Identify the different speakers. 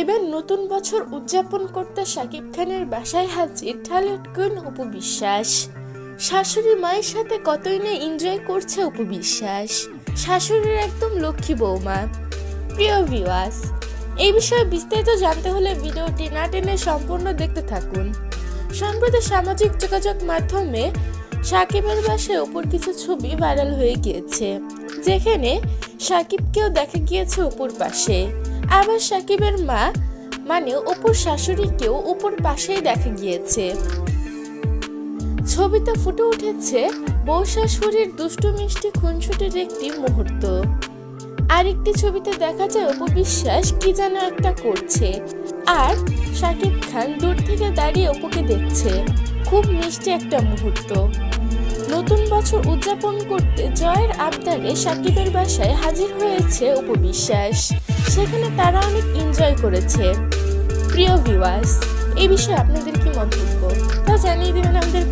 Speaker 1: এবার নতুন বছর উদযাপন করতে শাকিব খানের বাসায় হাজির ঢালিউড কুইন অপু বিশ্বাস? শাশুড়ি মায়ের সাথে কতই না এনজয় করছে অপু বিশ্বাস? শাশুড়ির একদম লক্ষ্মী বৌমা। প্রিয় ভিউয়ার্স এই বিষয়ে বিস্তারিত জানতে হলে ভিডিওটি না টেনে সম্পূর্ণ দেখতে থাকুন। সম্প্রতি সামাজিক যোগাযোগ মাধ্যমে সাকিবের বাসায় ওপর কিছু ছবি ভাইরাল হয়ে গিয়েছে। যেখানে সাকিবকেও দেখা গিয়েছে অপুর পাশে। আবার সাকিবের মা মানে অপুর শাশুড়িকেও উপর পাশেই দেখা গিয়েছে। ছবিতে ফুটে উঠেছে বউ শাশুড়ির দুষ্টু মিষ্টি খুনছুটির একটি মুহূর্ত। আরেকটি ছবিতে দেখা যায় অপু বিশ্বাস কি যেন একটা করছে। আর শাকিব খান দূর থেকে দাঁড়িয়ে অপুকে দেখছে। খুব মিষ্টি একটা মুহূর্ত। নতুন বছর উদযাপন করতে জয়ের আবদারে সাকিবের বাসায় হাজির হয়েছে উপবিশ্বাস। সেখানে তারা অনেক এনজয় করেছে। প্রিয় ভিওয়ার্স এই বিষয়ে আপনাদের কি মন্তব্য? তা জানিয়ে দেবেন আমাদের